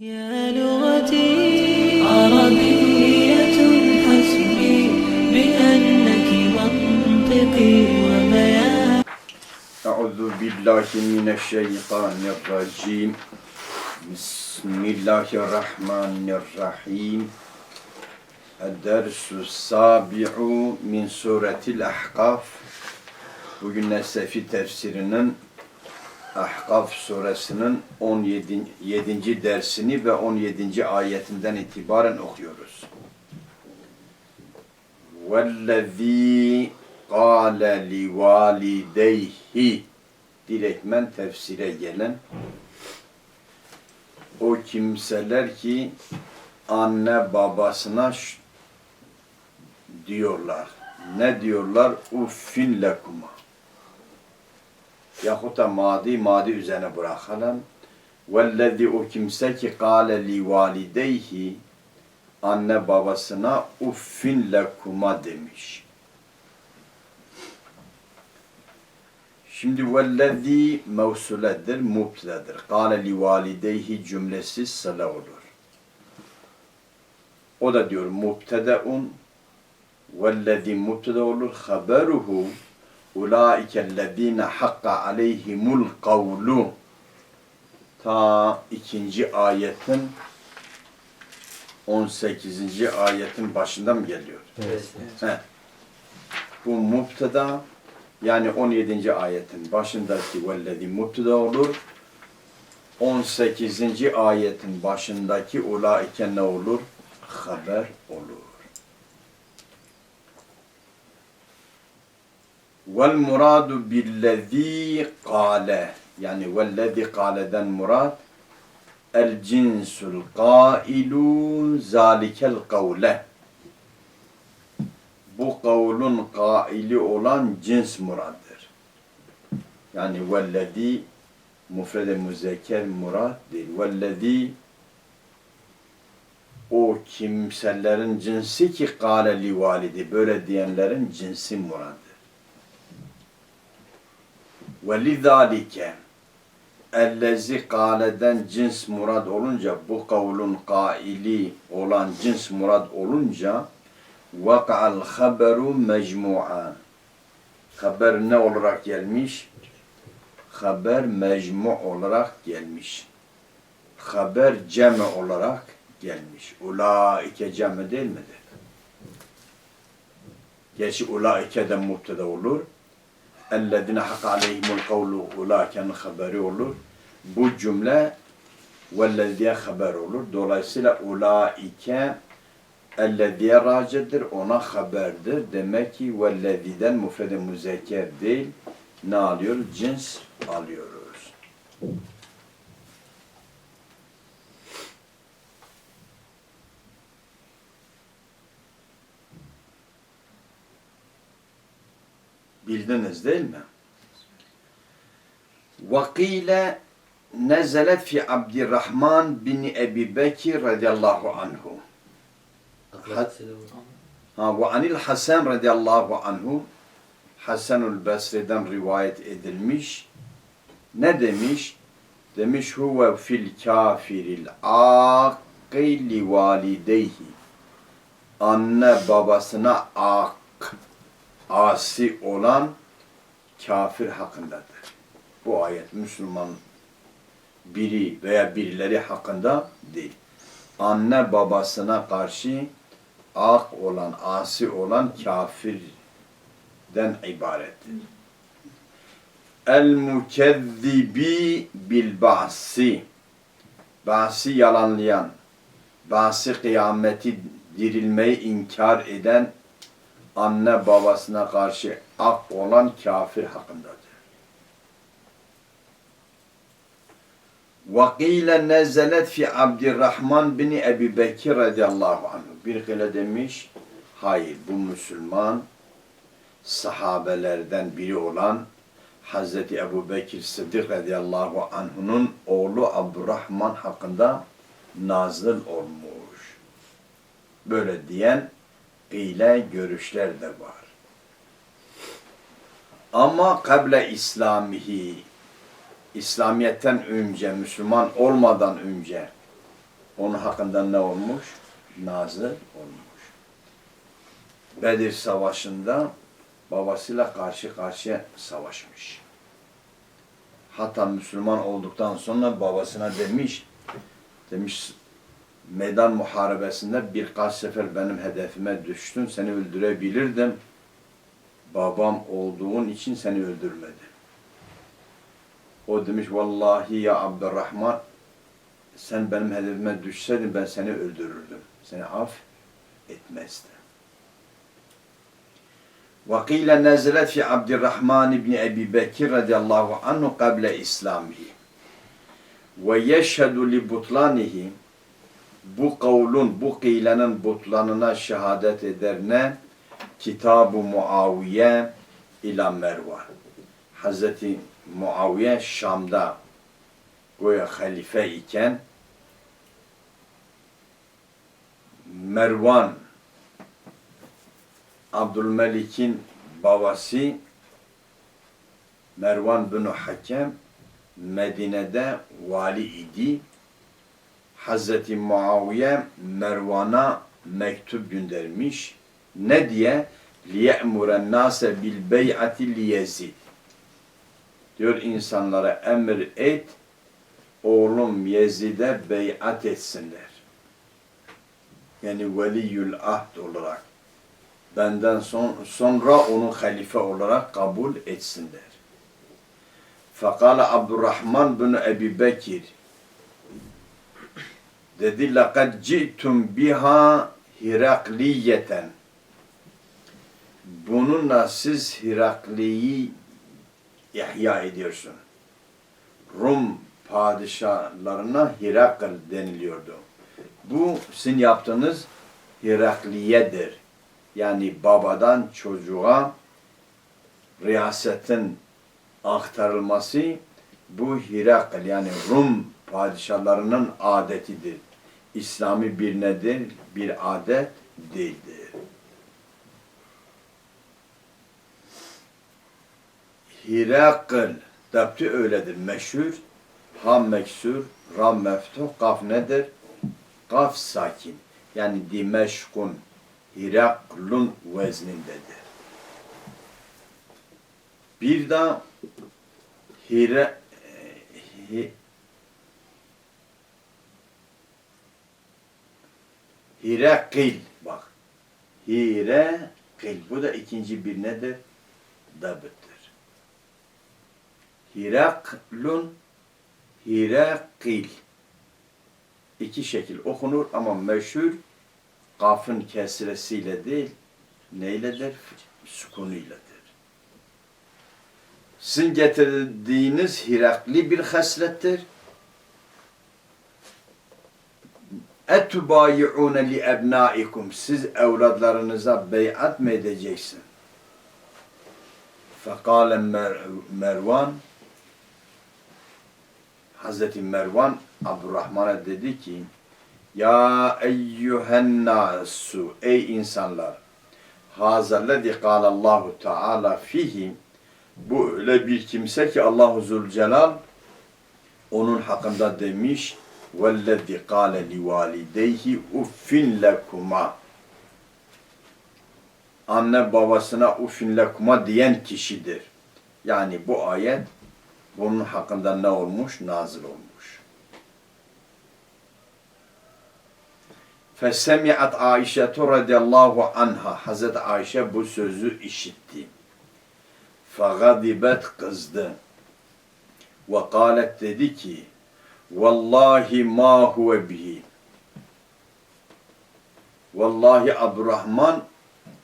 يا لغتي عربية حسبي بأنك منطقي وبياني أعوذ بالله من الشيطان الرجيم بسم الله الرحمن الرحيم الدرس السابع من سورة الأحقاف Bugün Nesefi tefsirinin Ahkaf suresinin 17. 7. dersini ve 17. ayetinden itibaren okuyoruz. وَالَّذ۪ي قَالَ لِوَالِدَيْهِ Direktmen tefsire gelen o kimseler ki anne babasına ş- diyorlar. Ne diyorlar? Uffin lekuma. Yahut da madi, madi üzerine bırakalım. Vellezi o kimse ki kâle li valideyhi anne babasına uffin lekuma demiş. Şimdi vellezi mevsuledir, mubtedadır. Kâle li valideyhi cümlesi sıla olur. O da diyor mubtedaun vellezi mubteda olur. Haberuhu ulaikellezine hakka aleyhimul kavlu ta ikinci ayetin 18. ayetin başında mı geliyor? He. Bu mubtada yani 17. ayetin başındaki vellezi mubtada olur. 18. ayetin başındaki ulaike ne olur? Haber olur. Vel muradu billezî kâle yani vellezî kâleden murad el cinsul kâilu zâlikel kavle bu kavlun kaili olan cins muraddır. Yani vellezî mufrede müzekker murad değil. Vellezî o kimselerin cinsi ki kâle li böyle diyenlerin cinsi muraddır. Ve lidâlike ellezi kâleden cins murad olunca bu kavlun kaili olan cins murad olunca vaka'al haberu mecmu'a haber ne olarak gelmiş? Haber mecmu olarak gelmiş. Haber cem olarak gelmiş. Ulaike cem değil midir? Gerçi ulaike de mubtada olur. اَلَّذِينَ حَقَ عَلَيْهِمُ الْقَوْلُ اُولَٰئِكَ'nın haberi olur. Bu cümle وَالَّذِيَ haber olur. Dolayısıyla ulaike ellezîye racidir, ona haberdir. Demek ki وَالَّذِي'den mufrede müzekker değil. Ne alıyor? Cins alıyoruz. Bildiniz değil mi? Vakile nezelet fi Abdurrahman bin Ebi Bekir radıyallahu anhu. Ha, ve anil Hasan radıyallahu anhu Hasanul Basri'den rivayet edilmiş. Ne demiş? Demiş huve fil kafiril akili valideyhi. Anne babasına ak, asi olan kafir hakkındadır. Bu ayet Müslüman biri veya birileri hakkında değil. Anne babasına karşı ak olan, asi olan kafirden ibarettir. El mukezzibi bil ba'si Ba'si yalanlayan, ba'si kıyameti dirilmeyi inkar eden anne babasına karşı ak olan kafir hakkındadır. Vakile nezelet fi Abdurrahman bin Ebi Bekir radıyallahu anh. Bir kere demiş, hayır bu Müslüman sahabelerden biri olan Hazreti Ebu Bekir Sıddık radıyallahu anh'unun oğlu Abdurrahman hakkında nazil olmuş. Böyle diyen ile görüşler de var. Ama kable İslamihi İslamiyet'ten önce, Müslüman olmadan önce onun hakkında ne olmuş? Nazil olmuş. Bedir Savaşı'nda babasıyla karşı karşıya savaşmış. Hatta Müslüman olduktan sonra babasına demiş, demiş meydan muharebesinde birkaç sefer benim hedefime düştün, seni öldürebilirdim. Babam olduğun için seni öldürmedim. O demiş, vallahi ya Abdurrahman, sen benim hedefime düşseydin ben seni öldürürdüm. Seni af etmezdim. وقيل نزلت في عبد الرحمن بن أبي بكر رضي الله عنه قبل إسلامه ويشهد لبطلانه bu kavlun, bu kıylenin butlanına şehadet eder ne? Kitab-ı Muaviye ila Mervan. Hazreti Muaviye Şam'da goya halife iken Mervan Abdülmelik'in babası Mervan bin Hakem Medine'de vali idi. Hazreti Muaviye Mervan'a mektup göndermiş. Ne diye? لِيَأْمُرَ النَّاسَ بِالْبَيْعَةِ لِيَزِدْ Diyor insanlara emir et, oğlum Yezid'e beyat etsinler. Yani veliyül ahd olarak. Benden son, sonra onu halife olarak kabul etsinler. Fakala Abdurrahman bin Ebi Bekir dedi لَقَدْ جِئْتُمْ بِهَا Hirakliyeten Bununla siz Hirakli'yi ihya ediyorsun. Rum padişahlarına Hirakl deniliyordu. Bu sizin yaptığınız Hirakliyedir. Yani babadan çocuğa riyasetin aktarılması bu Hirakl yani Rum padişahlarının adetidir. İslami bir nedir? Bir adet değildir. Hirakl Dabti öyledir. Meşhur. Ham meksur, ram meftuh, kaf nedir? Kaf sakin. Yani Dimeşkun, Hiraklun veznindedir. Bir de Hira, hi, Hirakil bak. Hirakil. Bu da ikinci bir nedir? Dabıttır. Hiraklun Hirakil. İki şekil okunur ama meşhur kafın kesresiyle değil, neyledir? Sukunuyladır. Sizin getirdiğiniz Hirakli bir haslettir. Etübayi'une li ebnaikum. Siz evladlarınıza beyat mı edeceksin? Fekale Mer Mervan Hazreti Mervan Abdurrahman'a dedi ki Ya eyyühen nasu Ey insanlar Hazellezi kâlallahu teâlâ fihi Bu öyle bir kimse ki Allahu Zülcelal onun hakkında demiş kâle li valideyhi uffin lekuma anne babasına uffin lekuma diyen kişidir. Yani bu ayet bunun hakkında ne olmuş? Nazil olmuş. Fesemi'at Ayşe radıyallahu anha Hazreti Ayşe bu sözü işitti. Fagadibet kızdı. Kalet dedi ki Vallahi ma huve bihi Vallahi Abdurrahman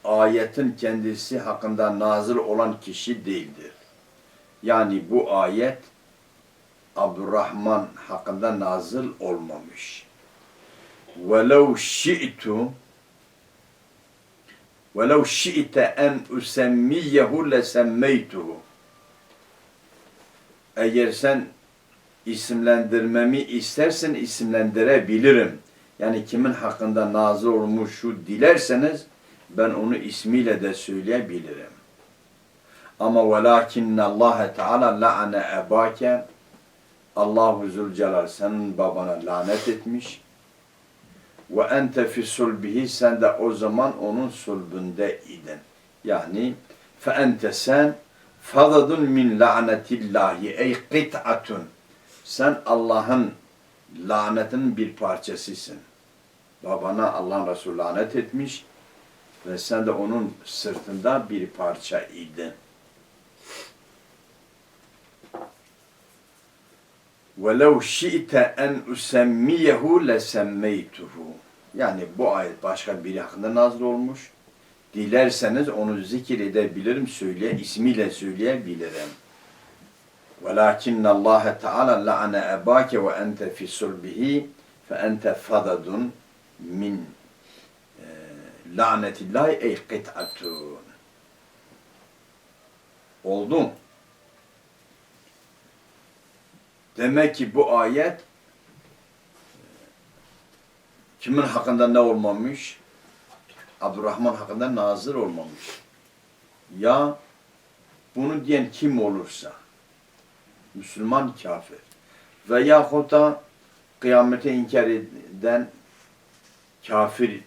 ayetin kendisi hakkında nazil olan kişi değildir. Yani bu ayet Abdurrahman hakkında nazil olmamış. وَلَوْ شِئْتُ وَلَوْ شِئْتَ اَنْ اُسَمِّيَّهُ لَسَمَّيْتُهُ Eğer sen isimlendirmemi istersen isimlendirebilirim. Yani kimin hakkında nazil olmuş şu dilerseniz ben onu ismiyle de söyleyebilirim. Ama velakinne Allah Teala la'ane ebake Allahu Zülcelal senin babana lanet etmiş. ve ente fi sulbihi sen de o zaman onun sulbünde idin. Yani fe ente sen fadadun min lanetillahi ey qit'atun. Sen Allah'ın lanetinin bir parçasısın. Babana Allah'ın Resulü lanet etmiş ve sen de onun sırtında bir parça idin. وَلَوْ شِئْتَ اَنْ اُسَمِّيَهُ لَسَمَّيْتُهُ Yani bu ayet başka biri hakkında nazil olmuş. Dilerseniz onu zikir edebilirim, söyle, ismiyle söyleyebilirim. وَلَكِنَّ اللّٰهَ تَعَالَى لَعَنَ اَبَاكَ وَاَنْتَ فِي صُلْبِهِ فَاَنْتَ فَضَدٌ مِنْ lanetillahi ey kıt'atun. Oldu mu? Demek ki bu ayet kimin hakkında ne olmamış? Abdurrahman hakkında nazır olmamış. Ya bunu diyen kim olursa Müslüman kafir veya da kıyamete inkar eden kafir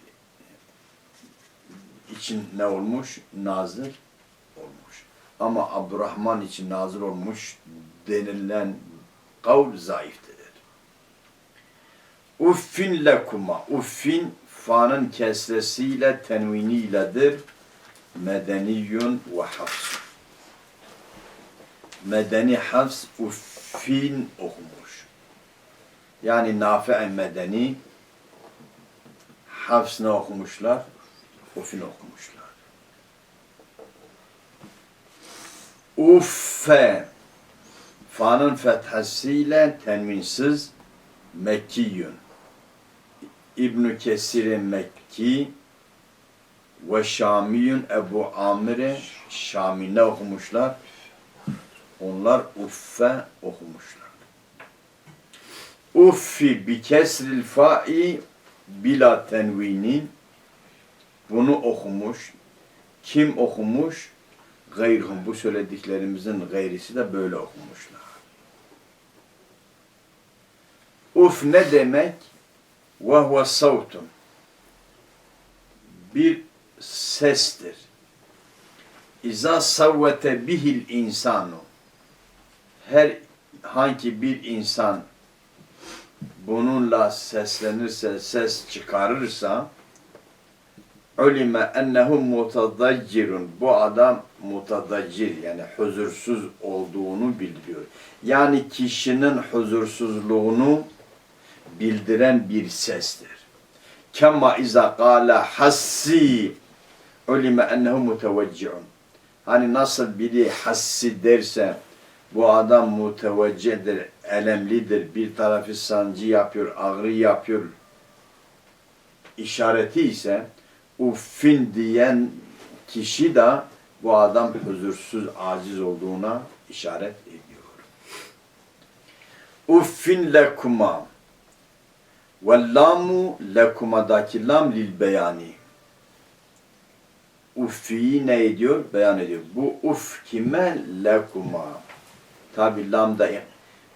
için ne olmuş? Nazır olmuş. Ama Abdurrahman için nazır olmuş denilen kavl zayıftır. Uffin lekuma. Uffin fa'nın kesresiyle tenviniyledir. Medeniyun ve hafs. Medeni hafs uffin okumuş. Yani nafi medeni hafs ne okumuşlar? Uffin okumuşlar. Uffe Fa'nın fethasıyla tenvinsiz Mekkiyün. İbn Kesir'in Mekki ve Şamiyün Ebu Amir'e Şamine okumuşlar. Onlar Uffe okumuşlar. Uffi bi kesril fa'i bila tenvinin bunu okumuş. Kim okumuş? Gayrhum bu söylediklerimizin gayrisi de böyle okumuşlar. Uf ne demek? Ve huve savtun. Bir sestir. İza savvete bihil insanu. Her hangi bir insan bununla seslenirse, ses çıkarırsa ulime ennehu mutadaccirun. Bu adam mutadaccir yani huzursuz olduğunu bildiriyor. Yani kişinin huzursuzluğunu bildiren bir sestir. Kema iza kâle hassi ulime ennehu mutevecciun. Hani nasıl biri hassi derse bu adam muteveccedir, elemlidir, bir tarafı sancı yapıyor, ağrı yapıyor işareti ise uffin diyen kişi de bu adam huzursuz, aciz olduğuna işaret ediyor. Uffin lekuma ve lamu lekumadaki lam lil beyani. Uffiyi ne ediyor? Beyan ediyor. Bu uf kime? Lekuma. Tabi lam da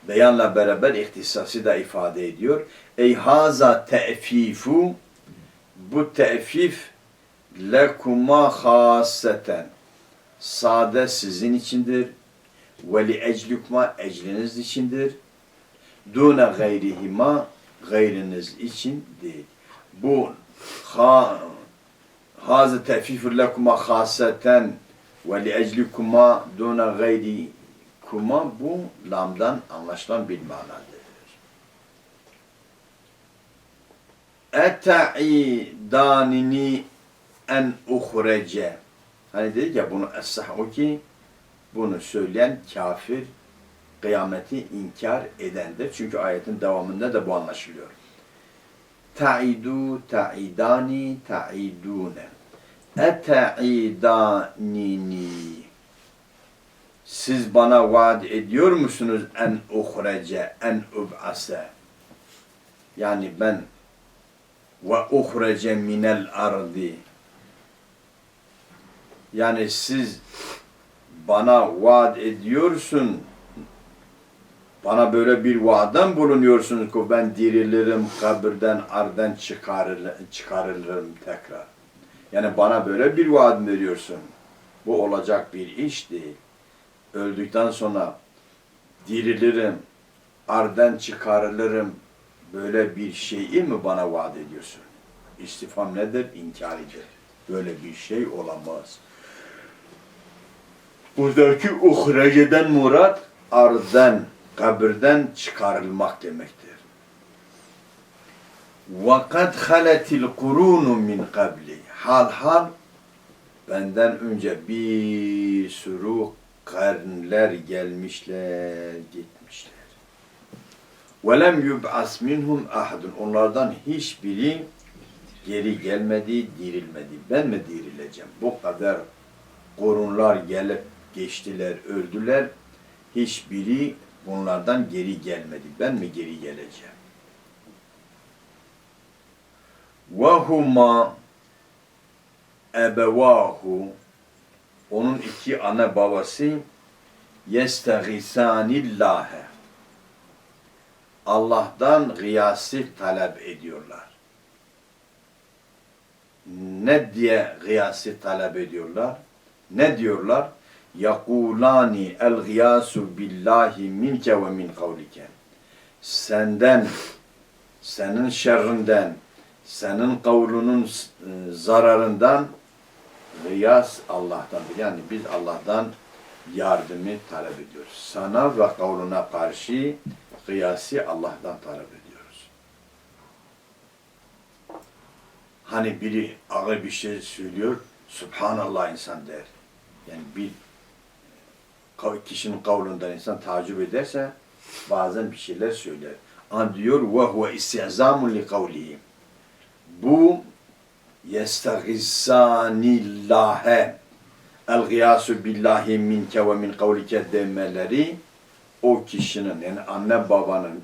beyanla beraber ihtisası da ifade ediyor. Ey haza te'fifu bu te'fif lekuma haseten sade sizin içindir. Ve li eclikuma ecliniz içindir. Dune gayrihima gayriniz için değil. Bu ha hazı tefifur lekuma haseten ve li eclikuma dune gayrikuma bu lamdan anlaşılan bir manadır. Ete'idanini en uhrece. Hani dedik ya bunu es-sah o ki bunu söyleyen kafir kıyameti inkar edendir. Çünkü ayetin devamında da bu anlaşılıyor. Ta'idu ta'idani ta'idune. Ete'idanini. Siz bana vaat ediyor musunuz en uhrece, en ub'ase? Yani ben ve uhrece minel ardi. Yani siz bana vaat ediyorsun Bana böyle bir vaadden bulunuyorsunuz ki ben dirilirim, kabirden, arden çıkarılırım, çıkarılırım tekrar. Yani bana böyle bir vaat veriyorsun. Bu olacak bir iş değil Öldükten sonra dirilirim, arden çıkarılırım. Böyle bir şeyi mi bana vaat ediyorsun? İstifam nedir? İnkaridir. Böyle bir şey olamaz. Buradaki uhreceden murat arden, kabirden çıkarılmak demektir. وَقَدْ خَلَتِ الْقُرُونُ مِنْ قَبْلِ Hal hal benden önce bir sürü karnler gelmişler, gitmişler. وَلَمْ يُبْعَسْ مِنْهُمْ اَحَدٌ Onlardan hiçbiri geri gelmedi, dirilmedi. Ben mi dirileceğim? Bu kadar korunlar gelip geçtiler, öldüler. Hiçbiri bunlardan geri gelmedi. Ben mi geri geleceğim? وَهُمَا ebevahu onun iki ana babası yesteğisanillâhe Allah'tan gıyası talep ediyorlar. Ne diye gıyası talep ediyorlar? Ne diyorlar? Yakulani el gıyasu billahi minke ve min kavlike. Senden, senin şerrinden, senin kavlunun e, zararından Riyas Allah'tandır. Yani biz Allah'tan yardımı talep ediyoruz. Sana ve kavluna karşı kıyası Allah'tan talep ediyoruz. Hani biri ağır bir şey söylüyor, Subhanallah insan der. Yani bir kişinin kavlundan insan tacip ederse bazen bir şeyler söyler. Ama diyor ve huve istihzamun li kavlihi. Bu yestagissanillahe el gıyasu billahi minke ve min kavlike demeleri o kişinin yani anne babanın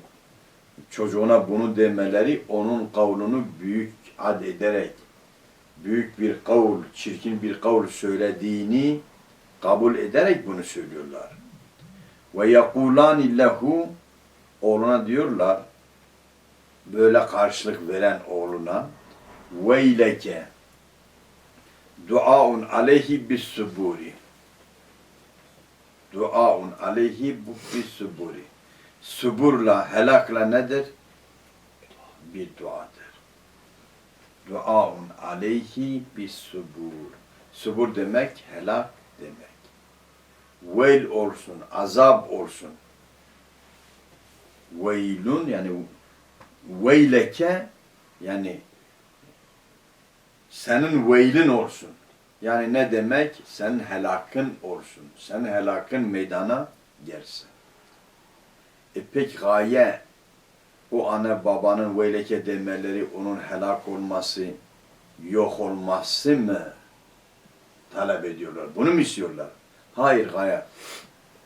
çocuğuna bunu demeleri onun kavlunu büyük ad ederek büyük bir kavl, çirkin bir kavl söylediğini kabul ederek bunu söylüyorlar. Ve yekulani lehu oğluna diyorlar böyle karşılık veren oğluna veyleke duaun aleyhi bis suburi duaun aleyhi bis suburi suburla helakla nedir? Bir duadır. Duaun aleyhi bis subur. Subur demek helak demek. Veil olsun, azap olsun. Veylun yani veyleke yani senin veylin olsun. Yani ne demek? Sen helakın olsun. Sen helakın meydana gelsin. E peki gaye o anne babanın veyleke demeleri onun helak olması, yok olması mı talep ediyorlar? Bunu mu istiyorlar? Hayır gaye.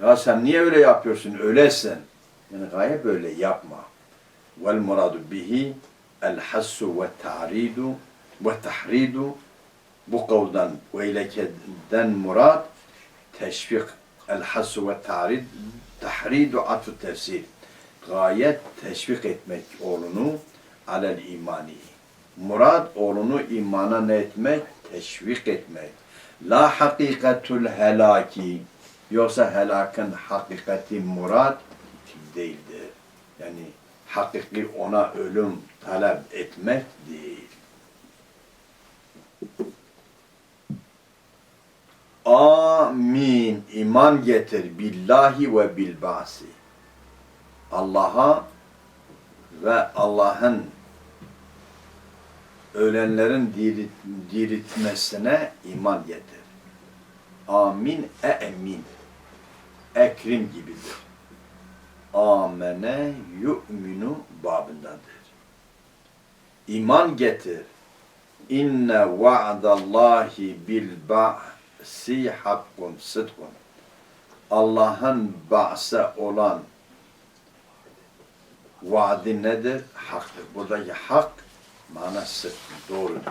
Ya sen niye öyle yapıyorsun? Öylesin. Yani gaye böyle yapma. Vel muradu bihi el hassu ve ta'ridu ve tahridu bu kavdan veylekeden murat teşvik el hassu ve ta'rid tahridu atfu tefsir. Gayet teşvik etmek oğlunu alel imani. Murad oğlunu imana ne etmek? Teşvik etmek. La hakikatul helaki. Yoksa helakın hakikati murad değildir? Yani hakiki ona ölüm talep etmek değil Amin. İman getir billahi ve bil ba'si. Allah'a ve Allah'ın ölenlerin dirit, diriltmesine iman getir. Amin e emin. Ekrim gibidir. Amene yu'minu babındadır. İman getir. İnne va'dallahi bil ba'si hakkun sıdkun. Allah'ın ba'sa olan vaadi nedir? Haktır. Buradaki hak manası doğrudur.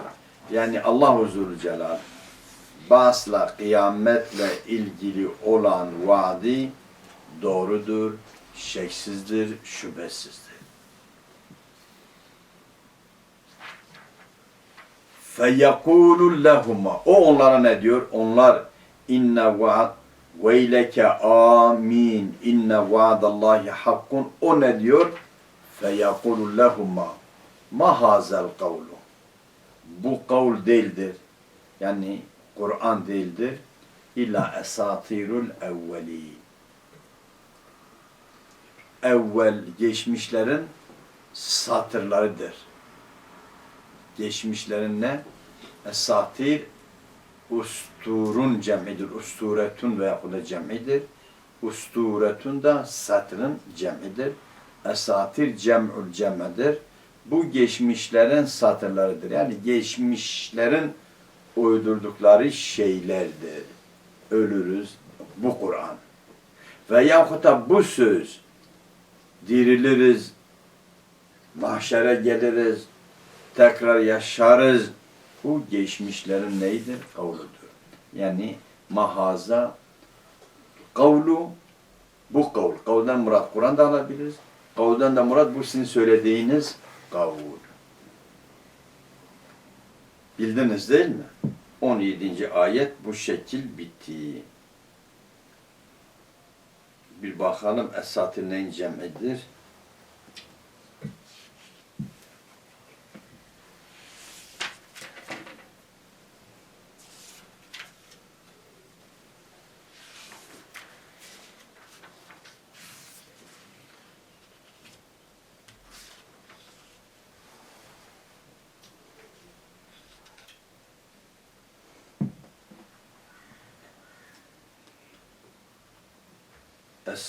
Yani Allah Zülcelal Basla, kıyametle ilgili olan vaadi doğrudur, şeksizdir, şüphesizdir. feyekulu lehuma. O onlara ne diyor? Onlar inne vaad veyleke amin. İnne vaadallahi hakkun. O ne diyor? Feyekulu lehuma. Ma hazel kavlu. Bu kavl değildir. Yani Kur'an değildir. İlla esatirul evvelin. Evvel geçmişlerin satırlarıdır. Geçmişlerin ne? Esatir usturun cemidir. Usturetun veya da cemidir. Usturetun da satırın cemidir. Esatir cem'ül cemedir. Bu geçmişlerin satırlarıdır. Yani geçmişlerin uydurdukları şeylerdir. Ölürüz. Bu Kur'an. Ve yahut da bu söz diriliriz, mahşere geliriz, tekrar yaşarız. Bu geçmişlerin neydir? Kavludur. Yani mahaza kavlu bu kavl. Kavldan murat Kur'an da alabiliriz. Kavldan da murat bu sizin söylediğiniz kavul. Bildiniz değil mi? 17. ayet bu şekil bitti. Bir bakalım esatir neyin cem'idir?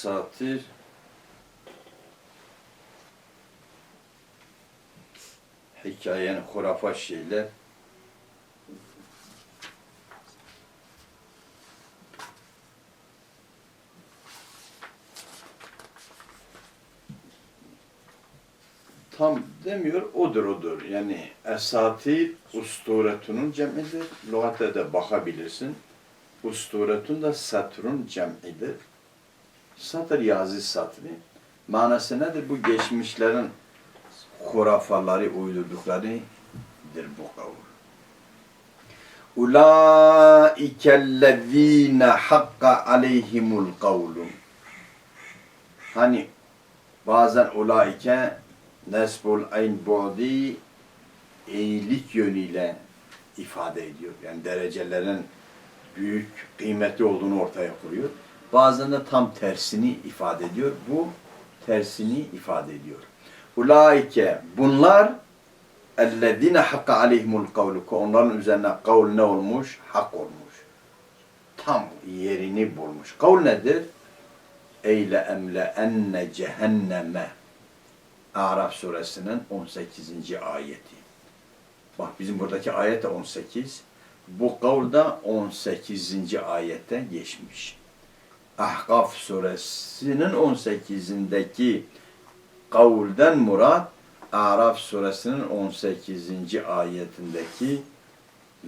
Esatir hikayenin hurafa şeyler tam demiyor, odur odur. Yani esatir usturetunun cemidir. Lügatte de bakabilirsin. Usturetun da satrun cemidir. Satır yazı satırı. Manası nedir? Bu geçmişlerin hurafaları uydurduklarıdır bu kavul. Ulaikellezine hakka aleyhimul kavlu. Hani bazen ulaike nesbul ayn bu'di iyilik yönüyle ifade ediyor. Yani derecelerin büyük, kıymetli olduğunu ortaya koyuyor. Bazen de tam tersini ifade ediyor. Bu tersini ifade ediyor. Ulaike bunlar ellezine hakka aleyhimul kavlu. Onların üzerine kavl ne olmuş? Hak olmuş. Tam yerini bulmuş. Kavl nedir? Eyle emle enne cehenneme. Araf suresinin 18. ayeti. Bak bizim buradaki ayet de 18. Bu kavlda 18. ayette geçmiş. Ahkaf suresinin 18'indeki kavulden murat Araf suresinin 18. ayetindeki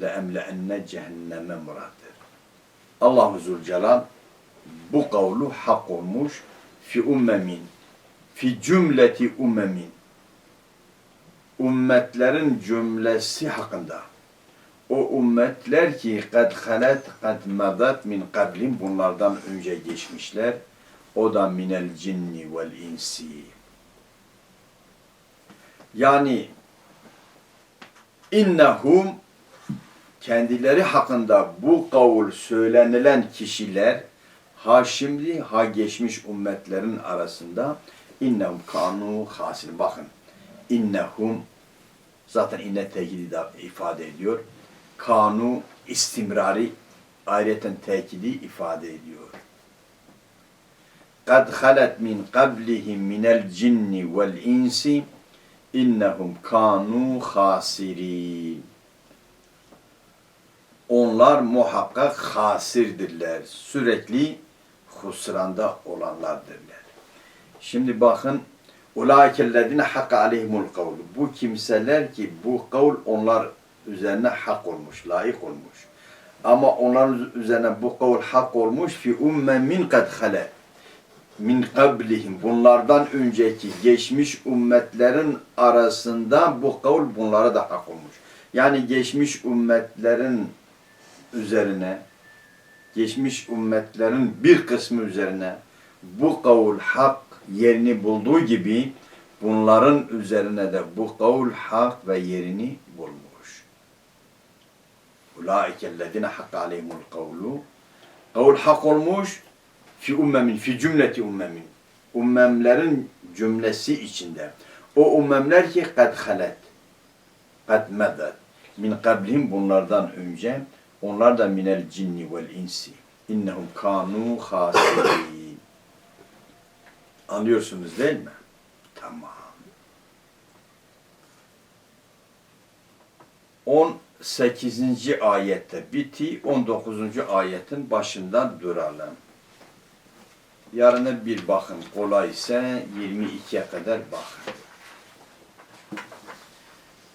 le emleenne cehenneme murattır. Allahu Zülcelal bu kavlu hak olmuş fi ummemin fi cümleti ummemin ümmetlerin cümlesi hakkında o ümmetler ki kad halet kad madat min kablim bunlardan önce geçmişler. O da minel cinni vel insi. Yani innehum kendileri hakkında bu kavul söylenilen kişiler ha şimdi ha geçmiş ümmetlerin arasında innehum kanu hasil bakın innehum zaten inne tekidi de ifade ediyor kanu istimrari ayrıca tekidi ifade ediyor. Halet min qablihim minel cinni vel insi innehum kanu hasirin. Onlar muhakkak hasirdirler. Sürekli husranda olanlardırlar. Şimdi bakın Ulaikellezine hakka aleyhimul kavlu. Bu kimseler ki bu kavl onlar üzerine hak olmuş, layık olmuş. Ama onların üzerine bu kavl hak olmuş fi ummemin kad hale. min kablihim bunlardan önceki geçmiş ümmetlerin arasında bu kavl bunlara da hak olmuş. Yani geçmiş ümmetlerin üzerine geçmiş ümmetlerin bir kısmı üzerine bu kavul hak yerini bulduğu gibi bunların üzerine de bu kavul hak ve yerini bulmuş. Ulaikellezine hak aleyhimul kavlu kavul hak olmuş fi ummemin, fi cümleti ummemin. Ummemlerin cümlesi içinde. O ummemler ki kad halet, kad medet. Min kablihim bunlardan önce. Onlar da minel cinni vel insi. İnnehum kanu hasirin. Anlıyorsunuz değil mi? Tamam. 8. ayette biti 19. ayetin başında duralım. Yarına bir bakın. Kolay ise 22'ye kadar bakın.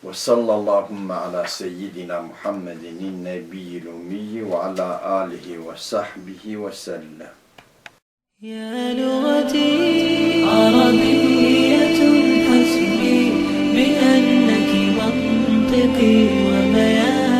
Ve sallallahumme ala seyyidina Muhammedin nebiyyil ummi ve ala alihi ve sahbihi ve sellem. Ya lügati arabiyetun hasbi bi enneki mantıki